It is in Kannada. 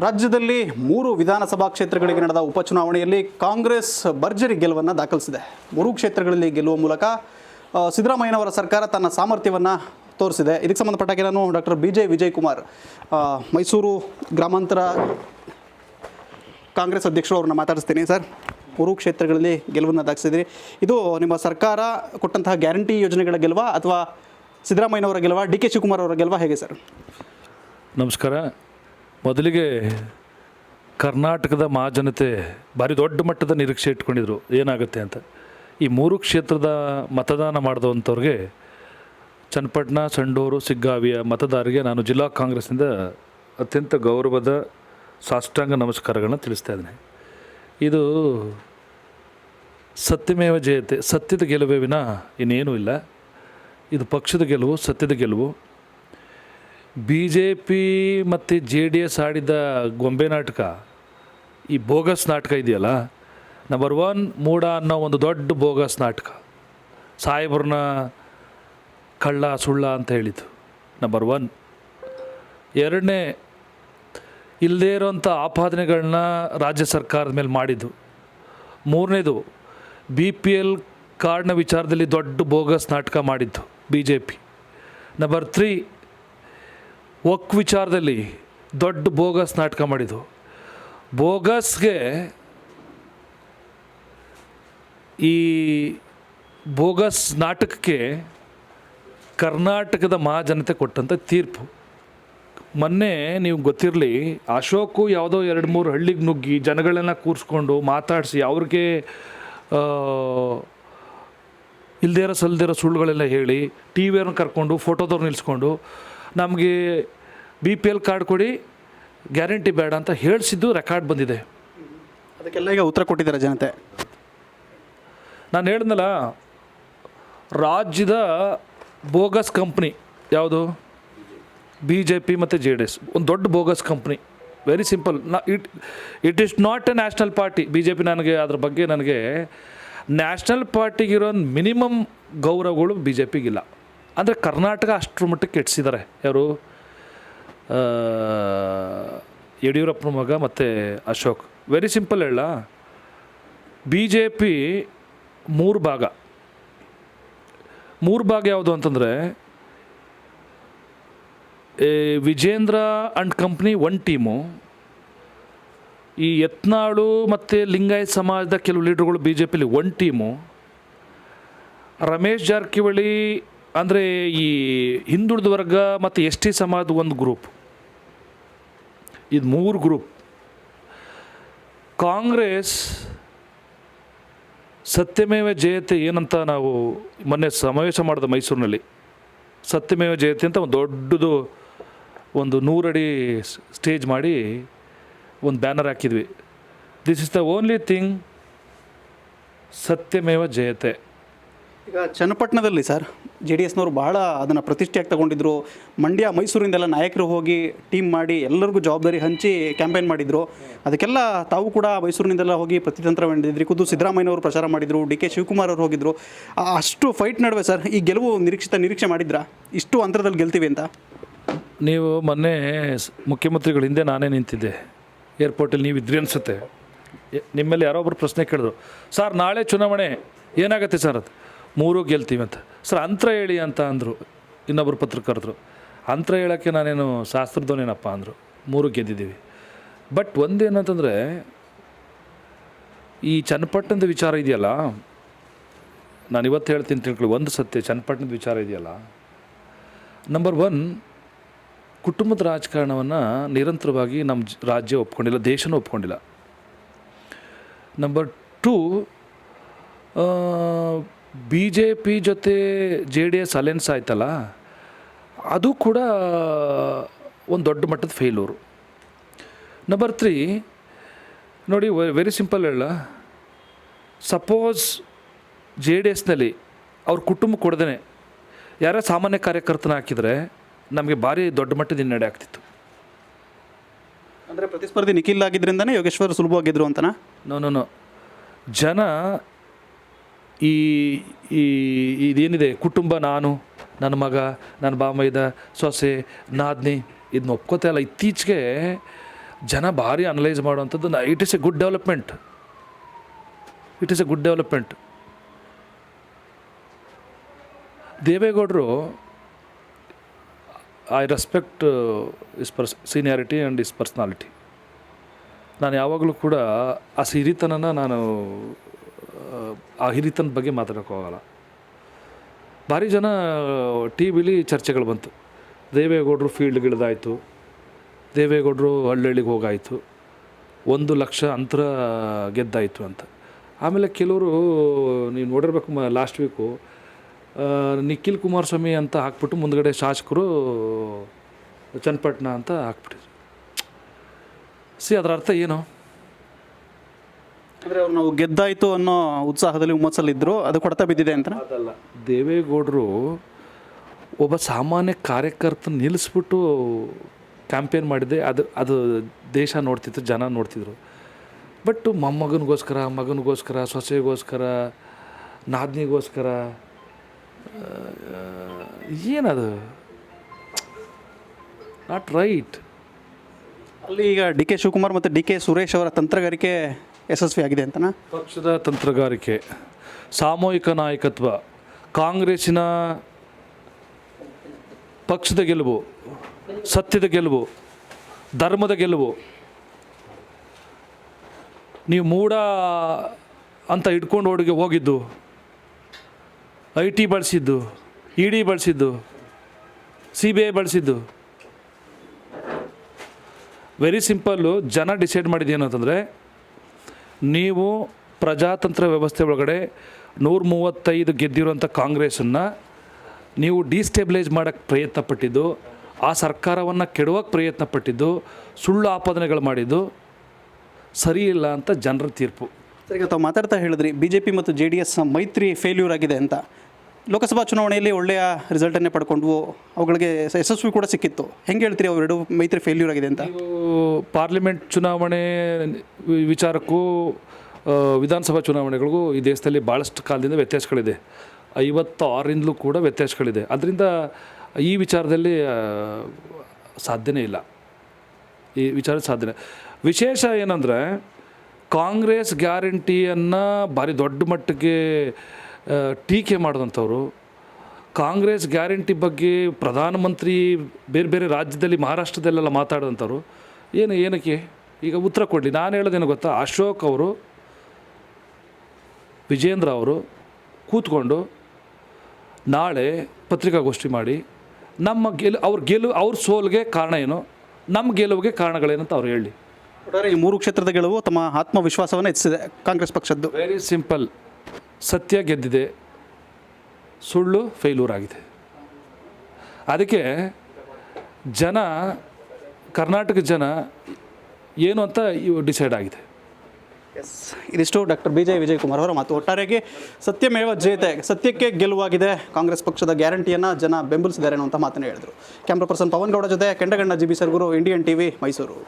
ರಾಜ್ಯದಲ್ಲಿ ಮೂರು ವಿಧಾನಸಭಾ ಕ್ಷೇತ್ರಗಳಿಗೆ ನಡೆದ ಉಪಚುನಾವಣೆಯಲ್ಲಿ ಕಾಂಗ್ರೆಸ್ ಭರ್ಜರಿ ಗೆಲುವನ್ನು ದಾಖಲಿಸಿದೆ. ಮೂರು ಕ್ಷೇತ್ರಗಳಲ್ಲಿ ಗೆಲ್ಲುವ ಮೂಲಕ ಸಿದ್ದರಾಮಯ್ಯನವರ ಸರ್ಕಾರ ತನ್ನ ಸಾಮರ್ಥ್ಯವನ್ನು ತೋರಿಸಿದೆ. ಇದಕ್ಕೆ ಸಂಬಂಧಪಟ್ಟಾಗೆ ನಾನು doctor B J Vijay Kumar Mysuru ಗ್ರಾಮಾಂತರ ಕಾಂಗ್ರೆಸ್ ಅಧ್ಯಕ್ಷರು ಅವ್ರನ್ನ ಮಾತಾಡಿಸ್ತೀನಿ ಸರ್. ಮೂರು ಕ್ಷೇತ್ರಗಳಲ್ಲಿ ಗೆಲುವನ್ನು ದಾಖಲಿಸಿದ್ರಿ. ಇದು ನಿಮ್ಮ ಸರ್ಕಾರ ಕೊಟ್ಟಂತಹ ಗ್ಯಾರಂಟಿ ಯೋಜನೆಗಳ ಗೆಲುವ ಅಥವಾ ಸಿದ್ದರಾಮಯ್ಯನವರ ಗೆಲುವ, ಡಿ ಕೆ ಶಿವಕುಮಾರ್ ಅವರ ಗೆಲುವ ಹೇಗೆ ಸರ್? ನಮಸ್ಕಾರ. ಮೊದಲಿಗೆ ಕರ್ನಾಟಕದ ಮಹಾಜನತೆ ಭಾರಿ ದೊಡ್ಡ ಮಟ್ಟದ ನಿರೀಕ್ಷೆ ಇಟ್ಕೊಂಡಿದ್ರು, ಏನಾಗುತ್ತೆ ಅಂತ. ಈ ಮೂರು ಕ್ಷೇತ್ರದ ಮತದಾನ ಮಾಡಿದಂಥವ್ರಿಗೆ ಚನ್ನಪಟ್ಟಣ, ಸಂಡೂರು, ಸಿಗ್ಗಾವಿಯ ಮತದಾರರಿಗೆ ನಾನು ಜಿಲ್ಲಾ ಕಾಂಗ್ರೆಸ್ನಿಂದ ಅತ್ಯಂತ ಗೌರವದ ಸಾಷ್ಟಾಂಗ ನಮಸ್ಕಾರಗಳನ್ನ ತಿಳಿಸ್ತಾ ಇದ್ದೇನೆ. ಇದು ಸತ್ಯಮೇವ ಜಯತೆ, ಸತ್ಯದ ಗೆಲುವೇ ವಿನ ಇನ್ನೇನೂ ಇಲ್ಲ. ಇದು ಪಕ್ಷದ ಗೆಲುವು, ಸತ್ಯದ ಗೆಲುವು. ಬಿ ಜೆ ಪಿ ಮತ್ತು ಜೆ ಡಿ ಎಸ್ ಆಡಿದ ಗೊಂಬೆ ನಾಟಕ, ಈ ಬೋಗಸ್ ನಾಟಕ ಇದೆಯಲ್ಲ ನಂಬರ್ ಒನ್ ಮೂಡ ಅನ್ನೋ ಒಂದು ದೊಡ್ಡ ಬೋಗಸ್ ನಾಟಕ. ಸಾಹೇಬ್ರನ್ನ ಕಳ್ಳ ಸುಳ್ಳ ಅಂತ ಹೇಳಿದ್ದು ನಂಬರ್ ಒನ್ ಎರಡನೇ ಇಲ್ಲದೇ ಇರೋಂಥ ಆಪಾದನೆಗಳನ್ನ ರಾಜ್ಯ ಸರ್ಕಾರದ ಮೇಲೆ ಮಾಡಿದ್ದು. ಮೂರನೇದು, ಬಿ ಪಿ ಎಲ್ ಕಾರ್ಡ್ನ ವಿಚಾರದಲ್ಲಿ ದೊಡ್ಡ ಬೋಗಸ್ ನಾಟಕ ಮಾಡಿದ್ದು B J P number three okay ವಿಚಾರದಲ್ಲಿ ದೊಡ್ಡ ಬೋಗಸ್ ನಾಟಕ ಮಾಡಿದ್ದು. ಬೋಗಸ್ಗೆ ಈ ಬೋಗಸ್ ನಾಟಕಕ್ಕೆ ಕರ್ನಾಟಕದ ಮಹಾಜನತೆ ಕೊಟ್ಟಂಥ ತೀರ್ಪು. ಮೊನ್ನೆ ನೀವು ಗೊತ್ತಿರಲಿ, ಅಶೋಕು ಯಾವುದೋ ಎರಡು ಮೂರು ಹಳ್ಳಿಗೆ ನುಗ್ಗಿ ಜನಗಳನ್ನ ಕೂರಿಸ್ಕೊಂಡು ಮಾತಾಡಿಸಿ ಅವ್ರಿಗೆ ಇಲ್ದೇರೋ ಸಲ್ದಿರೋ ಸುಳ್ಳುಗಳೆಲ್ಲ ಹೇಳಿ ಟಿ ವಿಯವ್ರನ್ನ ಕರ್ಕೊಂಡು ಫೋಟೋದವ್ರು ನಿಲ್ಲಿಸ್ಕೊಂಡು ನಮಗೆ ಬಿ ಪಿ ಎಲ್ ಕಾರ್ಡ್ ಕೊಡಿ ಗ್ಯಾರಂಟಿ ಬೇಡ ಅಂತ ಹೇಳಿಸಿದ್ದು ರೆಕಾರ್ಡ್ ಬಂದಿದೆ. ಅದಕ್ಕೆಲ್ಲ ಈಗ ಉತ್ತರ ಕೊಟ್ಟಿದ್ದಾರೆ ಜನತೆ. ನಾನು ಹೇಳಿದ್ನಲ್ಲ ರಾಜ್ಯದ ಬೋಗಸ್ ಕಂಪ್ನಿ ಯಾವುದು? ಬಿ ಜೆ ಪಿ ಮತ್ತು ಜೆ ಡಿ ಎಸ್ ಒಂದು ದೊಡ್ಡ ಬೋಗಸ್ ಕಂಪ್ನಿ ವೆರಿ ಸಿಂಪಲ್ ನಾ it it is not a national party B J P ನನಗೆ ಅದ್ರ ಬಗ್ಗೆ ನನಗೆ ನ್ಯಾಷನಲ್ ಪಾರ್ಟಿಗಿರೋ ಮಿನಿಮಮ್ ಗೌರವಗಳು ಬಿ ಜೆ ಪಿಗಿಲ್ಲ ಅಂದರೆ ಕರ್ನಾಟಕ ಅಷ್ಟರ ಮಟ್ಟಕ್ಕೆ ಕೆಡಿಸಿದ್ದಾರೆ. ಯಾರು? ಯಡಿಯೂರಪ್ಪನ ಮಗ ಮತ್ತು ಅಶೋಕ್. ವೆರಿ ಸಿಂಪಲ್ ಹೇಳ. ಬಿ ಜೆ ಪಿ ಮೂರು ಭಾಗ. ಮೂರು ಭಾಗ ಯಾವುದು ಅಂತಂದರೆ Vijendra and company one team. ಈ ಯತ್ನಾಳು ಮತ್ತು ಲಿಂಗಾಯತ್ ಸಮಾಜದ ಕೆಲವು ಲೀಡರ್ಗಳು ಬಿ ಜೆ ಪಿಲಿ ಒನ್ ಟೀಮು. ರಮೇಶ್ ಜಾರಕಿಹೊಳಿ ಅಂದರೆ ಈ ಹಿಂದುಳಿದ ವರ್ಗ ಮತ್ತು ಎಸ್ ಟಿ ಸಮಾಜದ ಒಂದು ಗ್ರೂಪ್. ಇದು ಮೂರು ಗ್ರೂಪ್. ಕಾಂಗ್ರೆಸ್ ಸತ್ಯಮೇವ ಜಯತೆ ಏನಂತ ನಾವು ಮೊನ್ನೆ ಸಮಾವೇಶ ಮಾಡಿದ ಮೈಸೂರಿನಲ್ಲಿ. ಸತ್ಯಮೇವ ಜಯತೆ ಅಂತ ಒಂದು ದೊಡ್ಡದು ಒಂದು ನೂರಡಿ ಸ್ಟೇಜ್ ಮಾಡಿ ಒಂದು ಬ್ಯಾನರ್ ಹಾಕಿದ್ವಿ. This is the only thing ಸತ್ಯಮೇವ ಜಯತೆ. ಈಗ ಚನ್ನಪಟ್ಟಣದಲ್ಲಿ ಸರ್, ಜೆ ಡಿ ಎಸ್ನವರು ಭಾಳ ಅದನ್ನು ಪ್ರತಿಷ್ಠೆಯಾಗಿ ತಗೊಂಡಿದ್ರು. ಮಂಡ್ಯ, ಮೈಸೂರಿಂದೆಲ್ಲ ನಾಯಕರು ಹೋಗಿ ಟೀಮ್ ಮಾಡಿ ಎಲ್ಲರಿಗೂ ಜವಾಬ್ದಾರಿ ಹಂಚಿ ಕ್ಯಾಂಪೇನ್ ಮಾಡಿದರು. ಅದಕ್ಕೆಲ್ಲ ತಾವು ಕೂಡ ಮೈಸೂರಿನಿಂದೆಲ್ಲ ಹೋಗಿ ಪ್ರತಿತಂತ್ರ ಮಾಡಿದ್ರಿ. ಖುದ್ದು ಸಿದ್ದರಾಮಯ್ಯನವರು ಪ್ರಚಾರ ಮಾಡಿದರು, ಡಿ ಕೆ ಶಿವಕುಮಾರ್ ಅವರು ಹೋಗಿದ್ರು. ಅಷ್ಟು ಫೈಟ್ ನಡುವೆ ಸರ್, ಈ ಗೆಲುವು ನಿರೀಕ್ಷಿತ ನಿರೀಕ್ಷೆ ಮಾಡಿದ್ರಾ? ಇಷ್ಟು ಅಂತರದಲ್ಲಿ ಗೆಲ್ತೀವಿ ಅಂತ. ನೀವು ಮೊನ್ನೆ ಮುಖ್ಯಮಂತ್ರಿಗಳ ಹಿಂದೆ ನಾನೇ ನಿಂತಿದ್ದೆ. ಏರ್ಪೋರ್ಟಲ್ಲಿ ನೀವು ಇದ್ರಿ ಅನಿಸುತ್ತೆ ನಿಮ್ಮಲ್ಲಿ ಯಾರೋ ಒಬ್ಬರು ಪ್ರಶ್ನೆ ಕೇಳಿದ್ರು. ಸರ್, ನಾಳೆ ಚುನಾವಣೆ, ಏನಾಗುತ್ತೆ ಸರ್ ಅದು? ಮೂರು ಗೆಲ್ತೀವಿ ಅಂತ. ಸರ್, ಅಂತರ ಹೇಳಿ ಅಂತ ಅಂದರು. ಇನ್ನೊಬ್ಬರು ಪತ್ರಕರ್ತರು. ಅಂತರ ಹೇಳೋಕ್ಕೆ ನಾನೇನು ಶಾಸ್ತ್ರದವನೇನಪ್ಪ ಅಂದರು. ಮೂರು ಗೆದ್ದಿದ್ದೀವಿ. ಬಟ್ ಒಂದೇನಂತಂದರೆ, ಈ ಚನ್ನಪಟ್ಟಣದ ವಿಚಾರ ಇದೆಯಲ್ಲ? ನಾನು ಇವತ್ತು ಹೇಳ್ತೀನಿ ತಿಳ್ಕೊಳ್ಳಿ ಒಂದು ಸತ್ಯ, ಚನ್ನಪಟ್ಟಣದ ವಿಚಾರ ಇದೆಯಲ್ಲ? ನಂಬರ್ ಒನ್ ಕುಟುಂಬದ ರಾಜಕಾರಣವನ್ನು ನಿರಂತರವಾಗಿ ನಮ್ಮ ರಾಜ್ಯ ಒಪ್ಕೊಂಡಿಲ್ಲ, ದೇಶನೂ ಒಪ್ಕೊಂಡಿಲ್ಲ. Number two B J P ಜೊತೆ ಜೆ ಡಿ ಎಸ್ ಅಲೆನ್ಸ್ ಆಯ್ತಲ್ಲ ಅದು ಕೂಡ ಒಂದು ದೊಡ್ಡ ಮಟ್ಟದ ಫೇಲೂರು ನಂಬರ್ ತ್ರೀ ನೋಡಿ ವೆರಿ ಸಿಂಪಲ್ ಹೇಳ. ಸಪೋಸ್ ಜೆ ಡಿ ಎಸ್ನಲ್ಲಿ ಅವ್ರ ಕುಟುಂಬ ಕೊಡ್ದೇ ಯಾರ ಸಾಮಾನ್ಯ ಕಾರ್ಯಕರ್ತನ ಹಾಕಿದರೆ ನಮಗೆ ಭಾರಿ ದೊಡ್ಡ ಮಟ್ಟದ ಹಿನ್ನಡೆ ಆಗ್ತಿತ್ತು. ಅಂದರೆ ಪ್ರತಿಸ್ಪರ್ಧಿ ನಿಖಿಲ್ ಆಗಿದ್ದರಿಂದನೇ ಯೋಗೇಶ್ವರ್ ಸುಲಭವಾಗಿದ್ದರು ಅಂತನಾ? ನೋ ನೋ ಜನ ಈ ಈ, ಇದೇನಿದೆ? ಕುಟುಂಬ, ನಾನು, ನನ್ನ ಮಗ, ನನ್ನ ಬಾಮೈದ ಸೊಸೆ, ನಾದ್ನಿ ಇದನ್ನ ಒಪ್ಕೋತಾ ಇಲ್ಲ. ಇತ್ತೀಚೆಗೆ ಜನ ಭಾರಿ ಅನಲೈಸ್ ಮಾಡುವಂಥದ್ದು it is a good development it is a good development ದೇವೇಗೌಡರು ಐ ರೆಸ್ಪೆಕ್ಟ್ ಇಸ್ ಪರ್ಸ್ ಸೀನಿಯಾರಿಟಿ ಆ್ಯಂಡ್ ಇಸ್ ಪರ್ಸ್ನಾಲಿಟಿ ನಾನು ಯಾವಾಗಲೂ ಕೂಡ ಆ ಸಿರಿತನನ ನಾನು ಆ, ಹಿರಿತನ ಬಗ್ಗೆ ಮಾತಾಡೋಕ್ಕಾಗಲ್ಲ ಭಾರಿ ಜನ ಟಿ ವಿಲಿ ಚರ್ಚೆಗಳು ಬಂತು. ದೇವೇಗೌಡರು ಫೀಲ್ಡ್ಗಿಳಿದಾಯಿತು ದೇವೇಗೌಡರು ಹಳ್ಳಿಗೆ ಹೋಗಾಯಿತು. ಒಂದು ಲಕ್ಷ ಅಂತರ ಗೆದ್ದಾಯಿತು ಅಂತ. ಆಮೇಲೆ ಕೆಲವರು ನೀವು ನೋಡಿರ್ಬೇಕು ಮ ಲಾಸ್ಟ್ ವೀಕು ನಿಖಿಲ್ ಕುಮಾರಸ್ವಾಮಿ ಅಂತ ಹಾಕ್ಬಿಟ್ಟು ಮುಂದಗಡೆ ಶಾಸಕರು ಚನ್ನಪಟ್ಟಣ ಅಂತ ಹಾಕ್ಬಿಟ್ಟಿದ್ರು. ಸಿ ಅದರ ಅರ್ಥ ಏನು? ಅಂದರೆ ಅವ್ರು ನಾವು ಗೆದ್ದಾಯಿತು ಅನ್ನೋ ಉತ್ಸಾಹದಲ್ಲಿ ಹುಮ್ಮಸ್ಸಲ್ಲಿದ್ದರು ಅದು ಕೊಡ್ತಾ ಬಿದ್ದಿದೆ ಅಂತ ಅದಲ್ಲ. ದೇವೇಗೌಡರು ಒಬ್ಬ ಸಾಮಾನ್ಯ ಕಾರ್ಯಕರ್ತ ನಿಲ್ಲಿಸ್ಬಿಟ್ಟು ಕ್ಯಾಂಪೇನ್ ಮಾಡಿದೆ ಅದು ಅದು ದೇಶ ನೋಡ್ತಿತ್ತು ಜನ ನೋಡ್ತಿದ್ರು. ಬಟ್ ಮೊಮ್ಮಗನಿಗೋಸ್ಕರ ಮಗನಿಗೋಸ್ಕರ ಸೊಸೆಗೋಸ್ಕರ ನಾದ್ನಿಗೋಸ್ಕರ ಏನದು? ನಾಟ್ ರೈಟ್ ಅಲ್ಲಿ ಈಗ ಡಿ ಕೆ ಶಿವಕುಮಾರ್ ಮತ್ತು ಡಿ ಕೆ ಸುರೇಶ್ ಅವರ ತಂತ್ರಗಾರಿಕೆ ಯಶಸ್ವಿ ಅಂತ ಪಕ್ಷದ ತಂತ್ರಗಾರಿಕೆ, ಸಾಮೂಹಿಕ ನಾಯಕತ್ವ, ಕಾಂಗ್ರೆಸ್ಸಿನ ಪಕ್ಷದ ಗೆಲುವು, ಸತ್ಯದ ಗೆಲುವು, ಧರ್ಮದ ಗೆಲುವು. ನೀವು ಮೂಡ ಅಂತ ಇಟ್ಕೊಂಡು ಹೋಡಿಗೆ ಹೋಗಿದ್ದು ಐ ಟಿ ಬಳಸಿದ್ದು ಇ ಡಿ ಬಳಸಿದ್ದು ಸಿ ಬಿ ಐ ಬಳಸಿದ್ದು. ವೆರಿ ಸಿಂಪಲ್ಲು ಜನ ಡಿಸೈಡ್ ಮಾಡಿದ್ದು ನೀವು ಪ್ರಜಾತಂತ್ರ ವ್ಯವಸ್ಥೆ ಒಳಗಡೆ ನೂರ ಮೂವತ್ತೈದು ಗೆದ್ದಿರುವಂಥ ಕಾಂಗ್ರೆಸನ್ನು ನೀವು ಡಿಸ್ಟೆಬಿಲೈಸ್ ಮಾಡೋಕ್ಕೆ ಪ್ರಯತ್ನ ಪಟ್ಟಿದ್ದು, ಆ ಸರ್ಕಾರವನ್ನು ಕೆಡುವಕ್ಕೆ ಪ್ರಯತ್ನ ಪಟ್ಟಿದ್ದು, ಸುಳ್ಳು ಆಪಾದನೆಗಳು ಮಾಡಿದ್ದು ಸರಿ ಇಲ್ಲ ಅಂತ ಜನರ ತೀರ್ಪು. ಸರಿ ತಾವು ಮಾತಾಡ್ತಾ ಹೇಳಿದ್ರಿ ಬಿ ಜೆ ಪಿ ಮತ್ತು ಜೆ ಡಿ ಎಸ್ ಮೈತ್ರಿ ಫೇಲ್ಯೂರ್ ಆಗಿದೆ ಅಂತ. ಲೋಕಸಭಾ ಚುನಾವಣೆಯಲ್ಲಿ ಒಳ್ಳೆಯ ರಿಸಲ್ಟನ್ನೇ ಪಡ್ಕೊಂಡು ಅವುಗಳಿಗೆ ಯಶಸ್ವಿ ಕೂಡ ಸಿಕ್ಕಿತ್ತು. ಹೆಂಗೆ ಹೇಳ್ತೀರಿ ಅವೆರಡು ಮೈತ್ರಿ ಫೇಲ್ಯೂರ್ ಆಗಿದೆ ಅಂತ? ಪಾರ್ಲಿಮೆಂಟ್ ಚುನಾವಣೆ ವಿಚಾರಕ್ಕೂ ವಿಧಾನಸಭಾ ಚುನಾವಣೆಗಳಿಗೂ ಈ ದೇಶದಲ್ಲಿ ಭಾಳಷ್ಟು ಕಾಲದಿಂದ ವ್ಯತ್ಯಾಸಗಳಿದೆ. ಐವತ್ತಾರಿಂದಲೂ ಕೂಡ ವ್ಯತ್ಯಾಸಗಳಿದೆ. ಅದರಿಂದ ಈ ವಿಚಾರದಲ್ಲಿ ಸಾಧ್ಯನೇ ಇಲ್ಲ. ಈ ವಿಚಾರ ಸಾಧ್ಯನೇ. ವಿಶೇಷ ಏನಂದರೆ, ಕಾಂಗ್ರೆಸ್ ಗ್ಯಾರಂಟಿಯನ್ನು ಭಾರಿ ದೊಡ್ಡ ಮಟ್ಟಿಗೆ ಟೀಕೆ ಮಾಡಿದಂಥವ್ರು ಕಾಂಗ್ರೆಸ್ ಗ್ಯಾರಂಟಿ ಬಗ್ಗೆ ಪ್ರಧಾನಮಂತ್ರಿ ಬೇರೆ ಬೇರೆ ರಾಜ್ಯದಲ್ಲಿ ಮಹಾರಾಷ್ಟ್ರದಲ್ಲೆಲ್ಲ ಮಾತಾಡಿದಂಥವ್ರು ಏನು ಏನಕ್ಕೆ? ಈಗ ಉತ್ತರ ಕೊಡಲಿ. ನಾನು ಹೇಳೋದೇನು ಗೊತ್ತಾ? ಅಶೋಕ್ ಅವರು ವಿಜೇಂದ್ರ ಅವರು ಕೂತ್ಕೊಂಡು ನಾಳೆ ಪತ್ರಿಕಾಗೋಷ್ಠಿ ಮಾಡಿ ನಮ್ಮ ಗೆಲು ಅವ್ರ ಗೆಲು ಅವ್ರ ಸೋಲ್ಗೆ ಕಾರಣ ಏನು? ನಮ್ಮ ಗೆಲುವಿಗೆ ಕಾರಣಗಳೇನು ಅಂತ ಅವ್ರು ಹೇಳಿ. ಈ ಮೂರು ಕ್ಷೇತ್ರದ ಗೆಲುವು ತಮ್ಮ ಆತ್ಮವಿಶ್ವಾಸವನ್ನು ಹೆಚ್ಚಿಸಿದೆ ಕಾಂಗ್ರೆಸ್ ಪಕ್ಷದ್ದು. ವೆರಿ ಸಿಂಪಲ್ ಸತ್ಯ ಗೆದ್ದಿದೆ, ಸುಳ್ಳು ಫೇಲ್ಯೂರ್ ಆಗಿದೆ. ಅದಕ್ಕೆ ಜನ, ಕರ್ನಾಟಕ ಜನ ಏನು ಅಂತ ಇವು ಡಿಸೈಡ್ ಆಗಿದೆ. ಎಸ್ ಇದಿಷ್ಟು ಡಾಕ್ಟರ್ ಬಿ ಜೆ ವಿಜಯಕುಮಾರ್ ಅವರ ಮಾತು. ಒಟ್ಟಾರೆಗೆ ಸತ್ಯಮೇವ ಜಯತೆ, ಸತ್ಯಕ್ಕೆ ಗೆಲುವಾಗಿದೆ. ಕಾಂಗ್ರೆಸ್ ಪಕ್ಷದ ಗ್ಯಾರಂಟಿಯನ್ನು ಜನ ಬೆಂಬಲಿಸಿದ್ದಾರೆ ಅನ್ನುವಂಥ ಮಾತನ್ನು ಹೇಳಿದರು. ಕ್ಯಾಮ್ರಾ ಪರ್ಸನ್ ಪವನ್ ಗೌಡ ಜೊತೆ Kendaganna G B Sargur Indian TV Mysuru